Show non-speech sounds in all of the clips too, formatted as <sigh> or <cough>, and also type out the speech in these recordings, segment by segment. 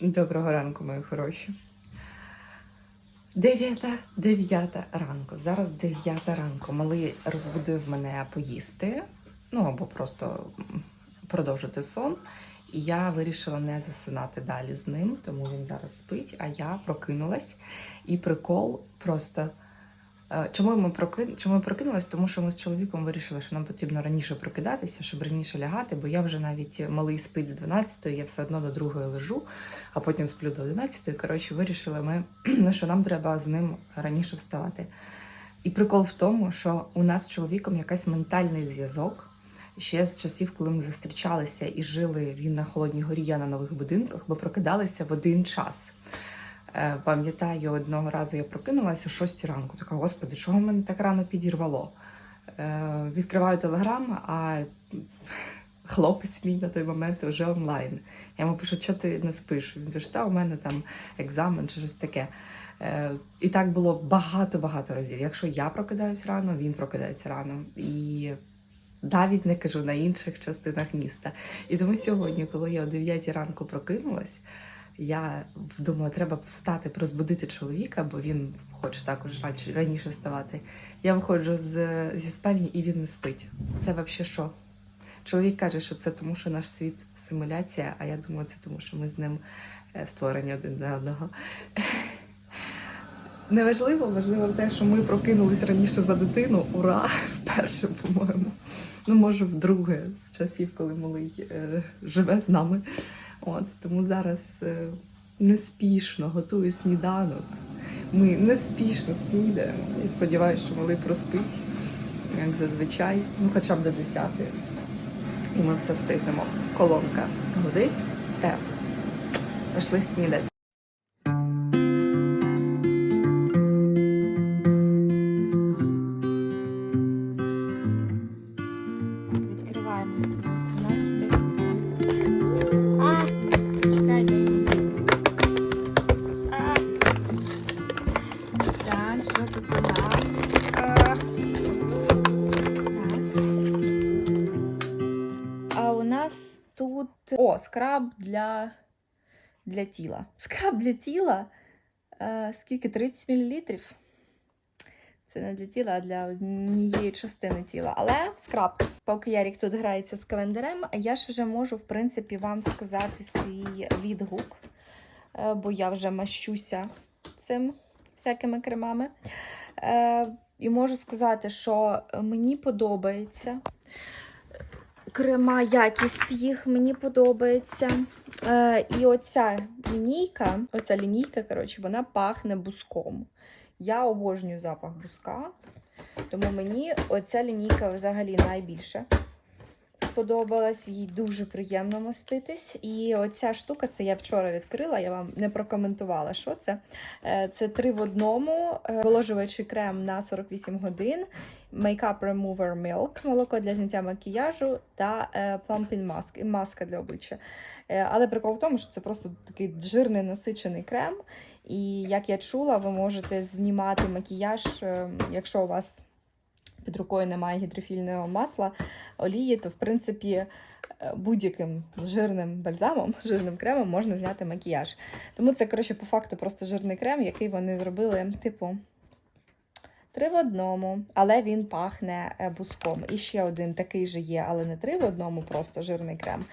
Доброго ранку, мої хороші. Дев'ята, дев'ята ранку. Зараз дев'ята ранку. Малий розбудив мене поїсти, ну або просто продовжити сон. І я вирішила не засинати далі з ним, тому він зараз спить, а я прокинулась. І прикол просто. Е, Чому ми прокин... Чому я прокинулась? Тому що ми з чоловіком вирішили, що нам потрібно раніше прокидатися, щоб раніше лягати, бо я вже навіть малий спить з 12 я все одно до другої лежу, а потім сплю до 11 Коротше, вирішили ми, <clears throat> ну, що нам треба з ним раніше вставати. І прикол в тому, що у нас з чоловіком якийсь ментальний зв'язок. Ще з часів, коли ми зустрічалися і жили він на Холодній горі, я на нових будинках, бо прокидалися в один час. Е, Пам'ятаю, одного разу я прокинулася о 6 ранку. Така, господи, чого мене так рано підірвало? Е, Відкриваю телеграм, а хлопець мій на той момент вже онлайн. Я йому пишу, що ти не спиш? Він пише, та у мене там екзамен чи щось таке. Е, І так було багато-багато разів. Якщо я прокидаюсь рано, він прокидається рано. І навіть не кажу на інших частинах міста. І тому сьогодні, коли я о 9 ранку прокинулась, я думала, треба встати, розбудити чоловіка, бо він хоче також раніше, раніше вставати. Я виходжу з, зі спальні і він не спить. Це взагалі що? Чоловік каже, що це тому, що наш світ симуляція, а я думаю, це тому, що ми з ним е, створені один для одного. Неважливо, важливо те, що ми прокинулись раніше за дитину. Ура! Вперше, по-моєму. Ну, може, вдруге, з часів, коли малий е, живе з нами. От, тому зараз е, неспішно готую сніданок. Ми неспішно снідаємо. І сподіваюся, що малий проспить, як зазвичай, ну хоча б до 10 І ми все встигнемо. Колонка гудить, все. Пішли снідати. Скраб для, для тіла. Скраб для тіла. Е, скільки? 30 мл. Це не для тіла, а для однієї частини тіла. Але скраб. Поки Ярік тут грається з календарем, я ж вже можу, в принципі, вам сказати свій відгук, е, бо я вже мащуся цим всякими кремами. Е, І можу сказати, що мені подобається. Крема, якість їх мені подобається. Е, і оця лінійка, оця лінійка, коротше, вона пахне буском. Я обожнюю запах буска, тому мені оця лінійка взагалі найбільше сподобалась. Їй дуже приємно маститись. І оця штука, це я вчора відкрила, я вам не прокоментувала, що це. Е, Це три в одному, е, крем на 48 годин, Makeup Remover Milk, молоко для зняття макіяжу та е, Plumping Mask, і маска для обличчя. Але прикол в тому, що це просто такий жирний насичений крем. І як я чула, ви можете знімати макіяж, якщо у вас під рукою немає гідрофільного масла, олії, то в принципі е, будь-яким жирним бальзамом, <laughs> жирним кремом можна зняти макіяж. Тому це, коротше, по факту просто жирний крем, який вони зробили, типу. Три в одному, але він пахне е, буском. І ще один такий же є, але не три в одному, просто жирний крем.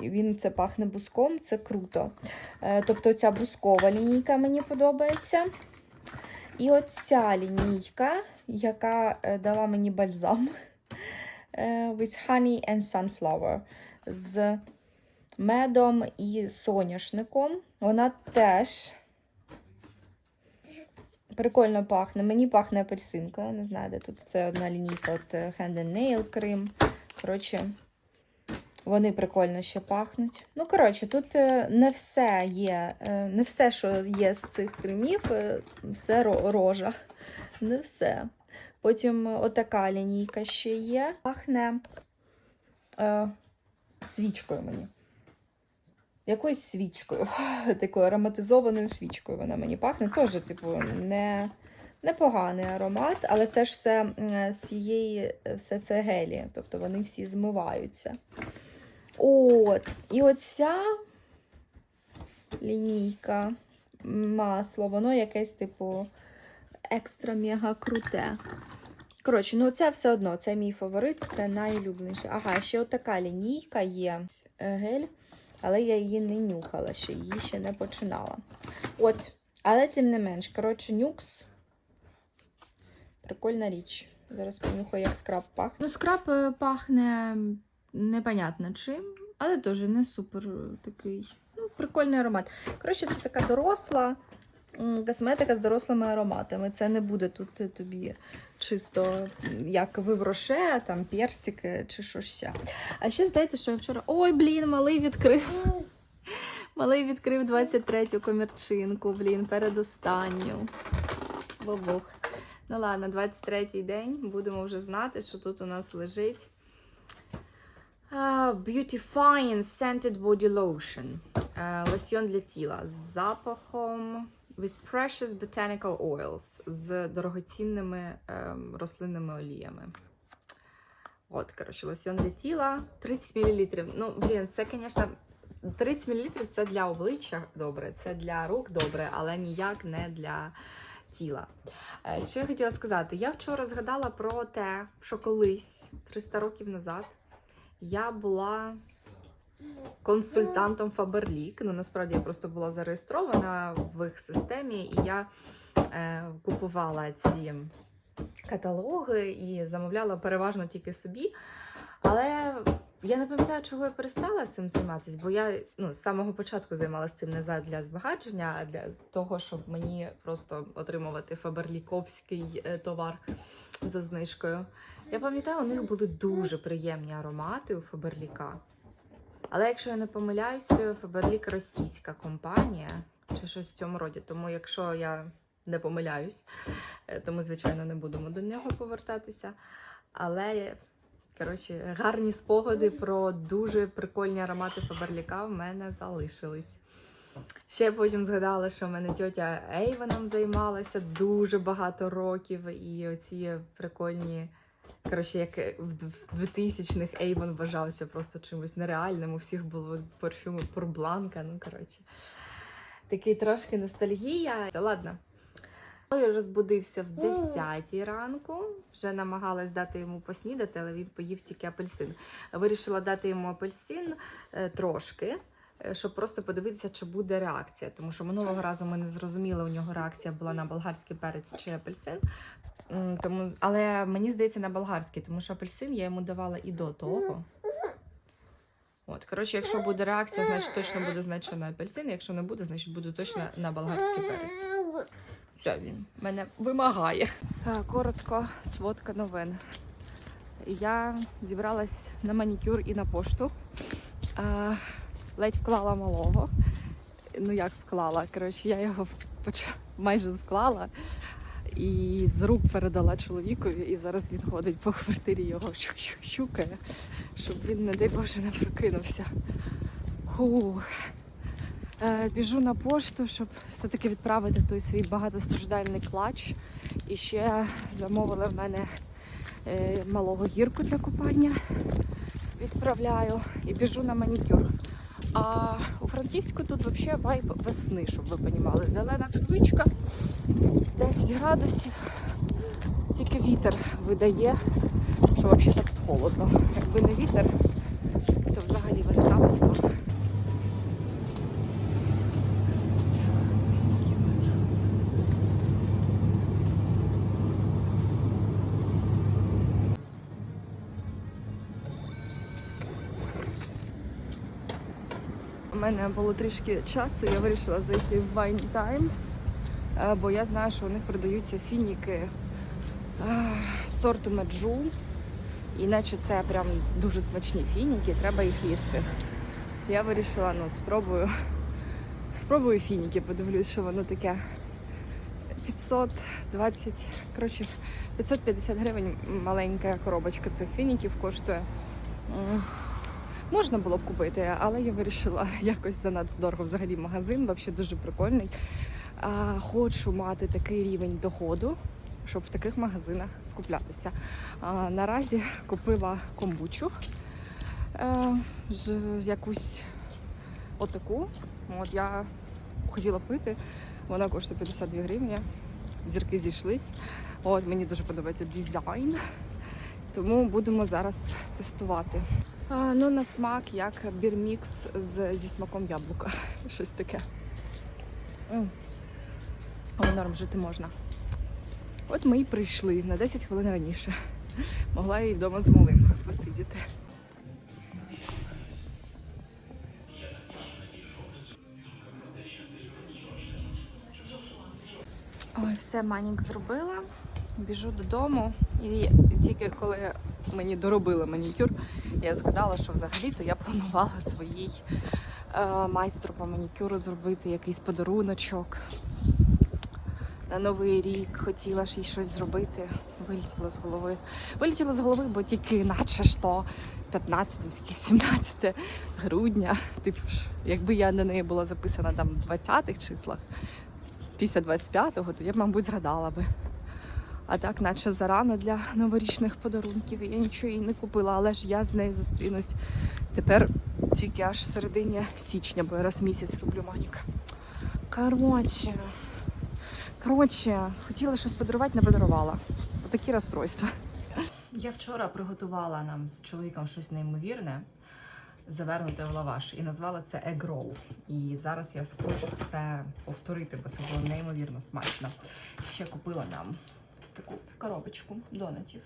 І Він це пахне буском, це круто. Е, Тобто ця бускова лінійка мені подобається. І оця лінійка, яка е, дала мені бальзам е, with honey and sunflower з медом і соняшником. Вона теж прикольно пахне. Мені пахне апельсинкою. Я не знаю, де тут. Це одна лінійка от е, Hand and Nail крем. Коротше, вони прикольно ще пахнуть. Ну, коротше, тут е, не все є, е, не все, що є з цих кремів, е, все рожа. Не все. Потім отака лінійка ще є. Пахне е, свічкою мені. Якоюсь свічкою, <laughs> такою ароматизованою свічкою вона мені пахне. Теж, типу, не, непоганий аромат, але це ж все з цієї, все це гелі, тобто вони всі змиваються. От, і оця лінійка, масло, воно якесь, типу, екстра мега круте. Коротше, ну це все одно, це мій фаворит, це найулюбленіше. Ага, ще отака лінійка є е, гель, але я її не нюхала ще, її ще не починала. От, але тим не менш, коротше, нюкс. Прикольна річ. Зараз понюхаю, як скраб пахне. Ну, скраб е, пахне непонятно чим, але теж не супер е, такий. Ну, прикольний аромат. Коротше, це така доросла косметика з дорослими ароматами. Це не буде тут е, тобі чисто як вивроше, там персики чи щось ще. А ще здається, що я вчора. Ой, блін, малий відкрив. Малий відкрив 23-ю комірчинку, блін, передостанню. Бобух. Ну ладно, 23-й день. Будемо вже знати, що тут у нас лежить. А, Beauty Scented Body Lotion. Е, Лосьйон для тіла з запахом with precious botanical oils з дорогоцінними ем, рослинними оліями. От, коротше, лосьйон для тіла 30 мл. Ну, блін, це, звісно, 30 мл це для обличчя добре, це для рук добре, але ніяк не для тіла. Е, Що я хотіла сказати? Я вчора згадала про те, що колись, 300 років назад, я була консультантом Faberlic. Ну, насправді я просто була зареєстрована в їх системі, і я е, купувала ці каталоги і замовляла переважно тільки собі. Але я не пам'ятаю, чого я перестала цим займатися, бо я ну, з самого початку займалася цим не для збагачення, а для того, щоб мені просто отримувати фаберліковський е, товар за знижкою. Я пам'ятаю, у них були дуже приємні аромати у Фаберліка. Але якщо я не помиляюся, Фаберлік російська компанія чи щось в цьому роді. Тому якщо я не помиляюсь, е, то ми, звичайно, не будемо до нього повертатися. Але коротше, гарні спогади про дуже прикольні аромати Фаберліка в мене залишились. Ще потім згадала, що в мене тьотя Ейвеном займалася дуже багато років, і оці прикольні. Коротше, як в 2000-х Ейвон вважався просто чимось нереальним. У всіх було парфюми Пурбланка. Ну, коротше, такий трошки ностальгія. Це ладно. Той розбудився в 10 ранку. Вже намагалась дати йому поснідати, але він поїв тільки апельсин. Вирішила дати йому апельсин е, трошки, е, щоб просто подивитися, чи буде реакція. Тому що минулого разу ми не зрозуміли, у нього реакція була на болгарський перець чи апельсин. Тому, але мені здається, на болгарський, тому що апельсин я йому давала і до того. От, коротше, якщо буде реакція, значить точно буде знати, апельсин. Якщо не буде, значить буде точно на болгарський перець. Все, він мене вимагає. Коротко, сводка новин. Я зібралась на манікюр і на пошту. Ледь вклала малого. Ну як вклала? Коротше, я його майже вклала і з рук передала чоловікові, і зараз він ходить по квартирі, його щу- щукає, щоб він, не дай Боже, не прокинувся. Фух. Е, біжу на пошту, щоб все-таки відправити той свій багатостраждальний клач. І ще замовили в мене е, малого гірку для купання. Відправляю і біжу на манікюр. А у Франківську тут взагалі вайб весни, щоб ви розуміли. Зелена травичка, 10 градусів. Тільки вітер видає, що взагалі так холодно. Якби не вітер, то взагалі весна весна. Мене було трішки часу, я вирішила зайти в Wine Time, е, бо я знаю, що у них продаються фініки е, сорту меджул. І наче це прям дуже смачні фініки, треба їх їсти. Я вирішила, ну, спробую. Спробую фініки, подивлюсь, що воно таке. 520, коротше, 550 гривень маленька коробочка цих фініків коштує. Можна було б купити, але я вирішила <laughs> якось занадто дорого взагалі магазин, взагалі дуже прикольний. А, хочу мати такий рівень доходу, щоб в таких магазинах скуплятися. А, наразі купила комбучу е, з- якусь отаку. От я хотіла пити. Вона коштує 52 гривні. Зірки зійшлись. От мені дуже подобається дизайн. Тому будемо зараз тестувати. А, ну, на смак, як бірмікс з, зі смаком яблука. <laughs> Щось таке. Але норм жити можна. От ми і прийшли на 10 хвилин раніше. Могла і вдома з малим посидіти. Ой, все, манік зробила. Біжу додому. І тільки коли мені доробили манікюр, я згадала, що взагалі-то я планувала своїй е, майстру по манікюру зробити якийсь подаруночок. На новий рік хотіла ж їй щось зробити. Вилетіло з голови. Вилетіло з голови, бо тільки наче ж то 15, скільки, 17 грудня. Типу ж, якби я на неї була записана там в 20-х числах, після 25-го, то я б, мабуть, згадала би. А так, наче зарано для новорічних подарунків. Я нічого їй не купила, але ж я з нею зустрінусь тепер тільки аж в середині січня, бо я раз в місяць роблю манік. Коротше. Коротше, хотіла щось подарувати, не подарувала. Отакі розстройства. Я вчора приготувала нам з чоловіком щось неймовірне, завернуте в лаваш, і назвала це roll. І зараз я хочу це повторити, бо це було неймовірно смачно. Ще купила нам таку коробочку донатів.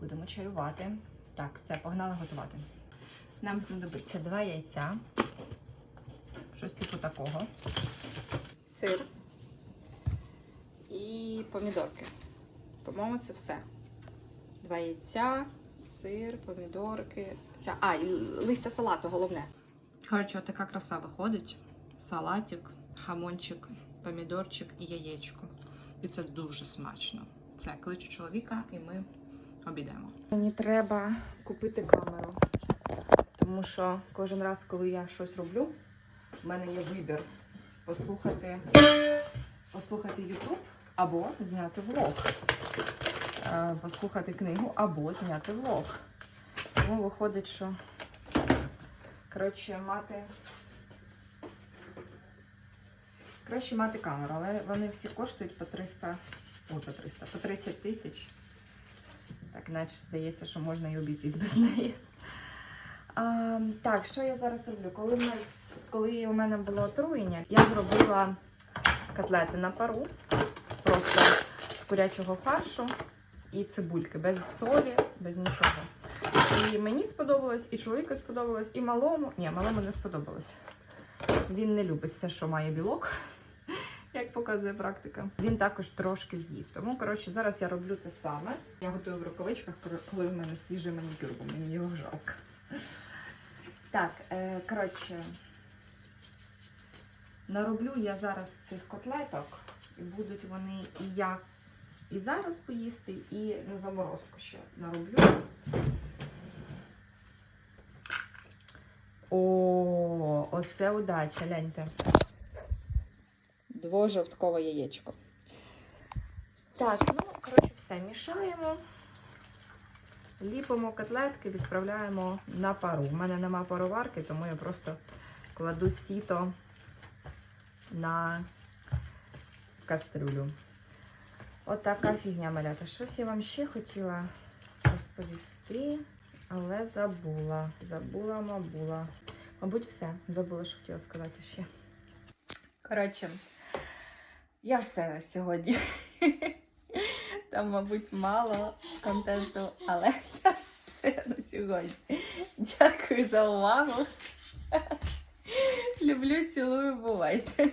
Будемо чаювати. Так, все, погнали готувати. Нам знадобиться два яйця, щось типу такого. Сир і помідорки. По-моєму, це все. Два яйця, сир, помідорки. Ця, а, і листя салату головне. Коротше, така краса виходить. Салатик, хамончик, помідорчик і яєчко. І це дуже смачно. Це кличу чоловіка і ми обійдемо. Мені треба купити камеру. Тому що кожен раз, коли я щось роблю, в мене є вибір послухати, послухати YouTube або зняти влог. Е, Послухати книгу або зняти влог. Тому виходить, що коротше, мати. Краще мати камеру, але вони всі коштують по 300, о, по 300, по 30 тисяч. Так, наче здається, що можна і обійтись без неї. А, так, що я зараз роблю? Коли, ми, коли у мене було отруєння, я зробила котлети на пару, просто з курячого фаршу і цибульки, без солі, без нічого. І мені сподобалось, і чоловіку сподобалось, і малому. Ні, малому не сподобалось. Він не любить все, що має білок, як показує практика. Він також трошки з'їв. Тому, коротше, зараз я роблю те саме. Я готую в рукавичках, коли в мене свіжий манікюр, бо мені його жалко. Так, е, коротше, нароблю я зараз цих котлеток, і будуть вони і як і зараз поїсти, і на заморозку ще нароблю. О, оце удача, гляньте. Двожовткове яєчко. Так, ну, коротше, все мішаємо. Ліпимо котлетки, відправляємо на пару. У мене нема пароварки, тому я просто кладу сіто на кастрюлю. Отака фігня малята. Щось я вам ще хотіла розповісти, але забула. Забула, мабула. Мабуть, все. Забула, що хотіла сказати ще. Коротше, я все на сьогодні. <laughs> Там, мабуть, мало контенту, але <laughs> я все на сьогодні. Дякую за увагу. <laughs> Люблю, цілую, бувайте.